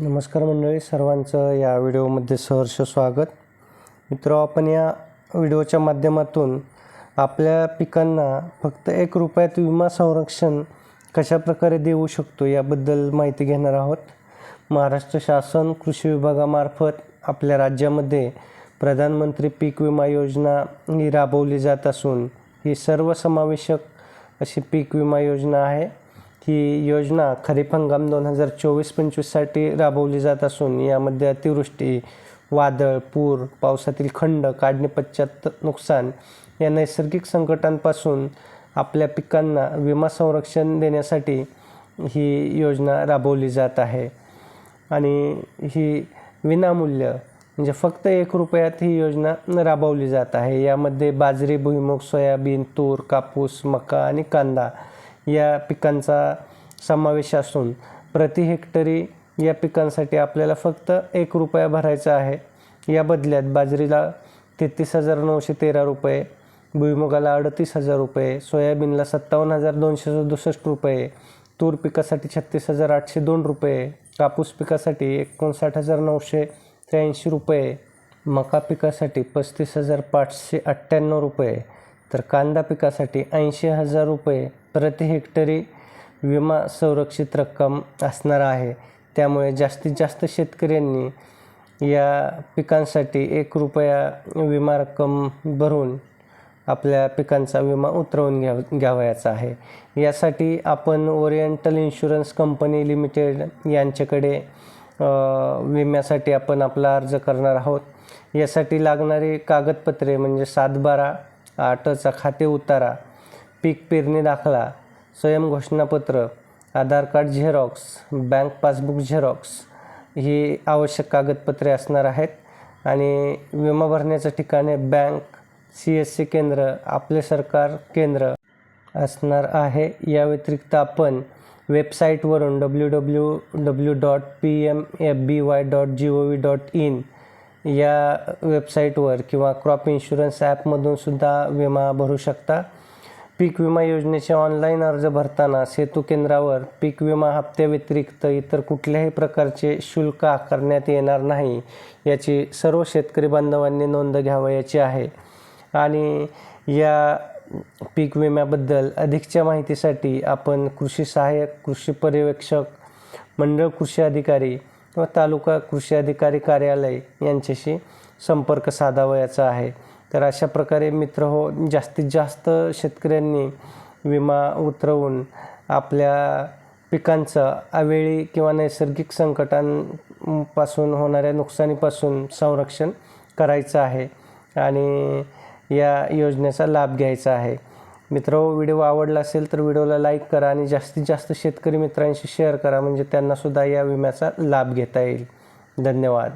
नमस्कार मंडळी सर्वांचं या व्हिडिओमध्ये सहर्ष स्वागत. मित्र आपण या व्हिडिओच्या माध्यमातून आपल्या पिकांना फक्त एक रुपयात विमा संरक्षण कशा प्रकारे देऊ शकतो याबद्दल माहिती घेणार आहोत. महाराष्ट्र शासन कृषी विभागामार्फत आपल्या राज्यामध्ये प्रधानमंत्री पीक विमा योजना ही राबवली जात असून ही सर्वसमावेशक अशी पीक विमा योजना आहे. ही योजना खरीप हंगाम दोन हजार चोवीस पंचवीससाठी राबवली जात असून यामध्ये अतिवृष्टी वादळ पूर पावसातील खंड काढणी पश्चात नुकसान या नैसर्गिक संकटांपासून आपल्या पिकांना विमा संरक्षण देण्यासाठी ही योजना राबवली जात आहे. आणि ही विनामूल्य म्हणजे फक्त एक रुपयात ही योजना राबवली जात आहे. यामध्ये बाजरी भुईमुग सोयाबीन तूर कापूस मका आणि कांदा या पिकांचा समावेश असून प्रति हेक्टरी या पिकांसाठी आपल्याला फक्त एक रुपया भरायचा आहे. या बदल्यात बाजरीला तेहतीस हजार नऊशे तेरा रुपये भुईमुगाला अडतीस हजार रुपये सोयाबीनला सत्तावन्न हजार दोनशे सदुसष्ट रुपये तूर पिकासाठी छत्तीस हजार आठशे दोन रुपये कापूस पिकासाठी एकोणसाठ हजार नऊशे त्र्याऐंशी रुपये मका पिकासाठी पस्तीस हजार पाचशे अठ्ठ्याण्णव रुपये तर कांदा पिकासाठी ऐंशी हजार रुपये प्रति हेक्टरी विमा संरक्षित रक्कम असणार आहे. त्यामुळे जास्तीत जास्त शेतकऱ्यांनी या पिकांसाठी एक रुपया विमा रक्कम भरून आपल्या पिकांचा विमा उतरवून घ्याव घ्यावयाचा आहे. यासाठी आपण ओरिएंटल इन्शुरन्स कंपनी लिमिटेड यांच्याकडे विम्यासाठी आपण आपला अर्ज करणार आहोत. यासाठी लागणारी कागदपत्रे म्हणजे सातबारा आठचा खाते उतारा पीक पेरणी दाखला स्वयं घोषणापत्र Aadhaar card xerox bank passbook xerox ही आवश्यक कागदपत्रे असणार आहेत. आणि विमा भरण्याचं ठिकाण बँक सी एस सी केंद्र आपले सरकार केंद्र असणार आहे. या व्यतिरिक्त आपण वेबसाईटवरून W W W dot P M F B Y dot G O V dot in या वेबसाईटवर किंवा क्रॉप इन्शुरन्स ॲपमधून सुद्धा विमा भरू शकता. पीक विमा योजनेचे ऑनलाईन अर्ज भरताना सेतू केंद्रावर पीक विमा हप्त्याव्यतिरिक्त इतर कुठल्याही प्रकारचे शुल्क आकारण्यात येणार नाही याची सर्व शेतकरी बांधवांनी नोंद घ्यावयाची आहे. आणि या पीक विम्याबद्दल अधिकच्या माहितीसाठी आपण कृषी सहाय्यक कृषी पर्यवेक्षक मंडळ कृषी अधिकारी किंवा तालुका कृषी अधिकारी कार्यालय यांच्याशी संपर्क साधावयाचा आहे. तर अशा प्रकारे मित्र हो जास्तीत जास्त शेतकऱ्यांनी विमा उतरवून आपल्या पिकांचं अवेळी किंवा नैसर्गिक संकटांपासून होणाऱ्या नुकसानीपासून संरक्षण करायचं आहे आणि या योजनेचा लाभ घ्यायचा आहे. मित्र व्हिडिओ आवडला असेल तर व्हिडिओला लाईक करा आणि जास्तीत जास्त शेतकरी मित्रांशी शेअर करा. म्हणजे त्यांनासुद्धा या विम्याचा लाभ घेता येईल. धन्यवाद.